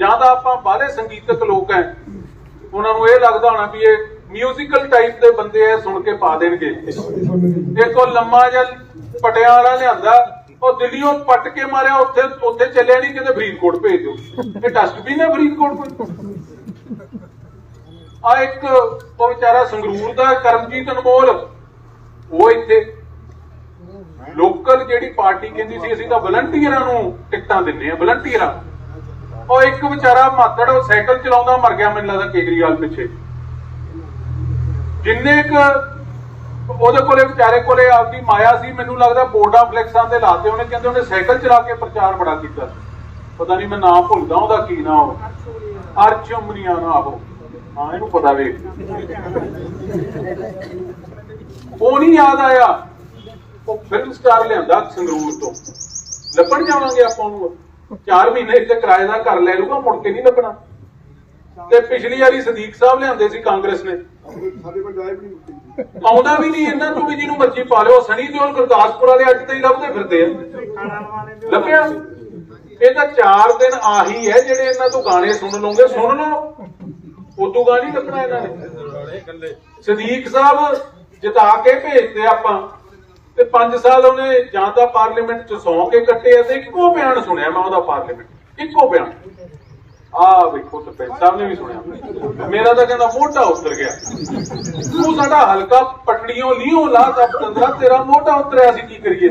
ਜਾਂ ਤਾਂ ਆਪਾਂ ਬਾਹਲੇ ਸੰਗੀਤਕ ਲੋਕ ਐ, ਉਹਨਾਂ ਨੂੰ ਇਹ ਲੱਗਦਾ ਹੋਣਾ ਵੀ ਇਹ ਮਿਊਜ਼ੀਕਲ ਟਾਈਪ ਦੇ ਬੰਦੇ ਐ ਸੁਣ ਕੇ ਪਾ ਦੇਣਗੇ। ਇੱਕ ਉਹ ਲੰਮਾ ਜਿਹਾ ਪਟਿਆਂ ਲਿਆਂਦਾ, ਉਹ ਦਿੱਲੀੋਂ ਪੱਟ ਕੇ ਮਾਰਿਆ, ਉੱਥੇ ਉੱਥੇ ਚੱਲਿਆ ਨਹੀਂ ਕਿਤੇ ਫਰੀਦਕੋਟ ਭੇਜ ਦਿਓ। ਇਹ ਡਸਟਬਿਨ ਹੈ ਫਰੀਦਕੋਟ ਕੋਲ? ਆ ਇੱਕ ਉਹ ਵਿਚਾਰਾ ਸੰਗਰੂਰ ਦਾ ਕਰਮਜੀਤ ਅਨਮੋਲ, ਉਹ ਇੱਥੇ। ਲੋਕਲ ਜਿਹੜੀ ਪਾਰਟੀ ਕਹਿੰਦੀ ਸੀ, ਅਸੀਂ ਤਾਂ ਵਲੰਟੀਅਰਾਂ ਨੂੰ ਟਿਕਟਾਂ ਦਿੰਨੇ ਆ। ਵਲੰਟੀਅਰਾਂ ਉਹ ਇੱਕ ਵਿਚਾਰਾ ਮਾਤੜ, ਉਹ ਸਾਈਕਲ ਚਲਾਉਂਦਾ, ਮਰ ਗਿਆ ਮੈਨੂੰ ਲੱਗਦਾ ਕੇਜਰੀਵਾਲ ਪਿੱਛੇ। ਜਿੰਨੇ ਕ ਉਹਦੇ ਕੋਲੇ ਵਿਚਾਰੇ ਕੋਲੇ ਆਪਦੀ ਮਾਇਆ ਸੀ, ਮੈਨੂੰ ਲੱਗਦਾ ਬੋਰਡਾਂ ਫਲੈਕਸਾਂ ਦੇ ਲਾਤੇ ਉਹਨੇ, ਕਹਿੰਦੇ ਉਹਨੇ ਸਾਈਕਲ ਚਲਾ ਕੇ ਪ੍ਰਚਾਰ ਬੜਾ ਕੀਤਾ ਪਤਾ ਨਹੀਂ ਮੈਂ ਨਾਮ ਭੁੱਲਦਾ ਉਹਦਾ ਕੀ ਨਾਮ ਅਰਚਮਨੀਆ ਨਾ ਉਹ। ਹਾਂ, ਇਹਨੂੰ ਪਤਾ ਵੇ ਉਹ ਨਹੀਂ ਯਾਦ ਆਇਆ। ਉਹ ਫਿਲਮ ਸਟਾਰ ਲਿਆਂਦਾ ਸੰਗਰੂਰ ਤੋਂ। ਲੱਭਣ ਜਾਵਾਂਗੇ ਆਪਾਂ ਉਹਨੂੰ। 4 ਮਹੀਨੇ ਤੇ ਕਿਰਾਏ ਦਾ ਘਰ ਲੈ ਲੂਗਾ ਮੁੜ ਕੇ ਨਹੀਂ ਲੱਭਣਾ। ਤੇ ਪਿਛਲੀ ਵਾਰੀ ਸਦੀਕ ਸਾਹਿਬ ਲਿਆਂਦੇ ਸੀ ਕਾਂਗਰਸ ਨੇ। ਸਾਡੇ ਕੋਲ ਜਾਇਬ ਨਹੀਂ ਮੁੱਕੀ ਆਉਂਦਾ ਵੀ ਨਹੀਂ ਇਹਨਾਂ ਤੋਂ ਵੀ ਜਿਹਨੂੰ ਮਰਜ਼ੀ ਪਾ ਲਿਓ ਸਨੀ ਦਿਓਲ ਗੁਰਦਾਸਪੁਰ ਵਾਲੇ ਅੱਜ ਤਾਈਂ ਲੱਭਦੇ ਫਿਰਦੇ ਆ। ਲੱਭਿਆ? ਇਹ ਤਾਂ 4 ਦਿਨ ਆਹੀ ਹੈ ਜਿਹੜੇ ਇਹਨਾਂ ਤੋਂ ਗਾਣੇ ਸੁਣ ਲਓਗੇ ਸੁਣ ਲਓ। ਉਦੋਂ ਗਾ ਨਹੀਂ ਲੱਭਣਾ ਇਹਨਾਂ ਨੇ। ਸਦੀਕ ਸਾਹਿਬ ਜਿਤਾ ਕੇ ਭੇਜਦੇ ਆਪਾਂ। ਤੇ 5 ਸਾਲ ਉਹਨੇ ਜਾਂ ਤਾਂ ਪਾਰਲੀਮੈਂਟ ਚ ਸੌਂ ਕੇ ਕੱਟੇ ਆ ਤੇ ਇੱਕੋ ਬਿਆਨ ਸੁਣਿਆ ਮੈਂ ਉਹਦਾ ਪਾਰਲੀਮੈਂਟ, ਇੱਕੋ ਬਿਆਨ। ਆ ਵੇਖੋ ਸਰਪੰਚ ਸਾਹਿਬ ਨੇ ਵੀ ਸੁਣਿਆ। ਮੇਰਾ ਤਾਂ ਕਹਿੰਦਾ ਮੋਟਾ ਉਤਰ ਗਿਆ। ਤੂੰ ਸਾਡਾ ਹਲਕਾ ਪਟੜੀਆਂ ਲੀਓ ਲਾ ਤਾਂ ਪਤੰਦਰਾ ਤੇਰਾ ਮੋਢਾ ਉਤਰਿਆ ਸੀ, ਕੀ ਕਰੀਏ?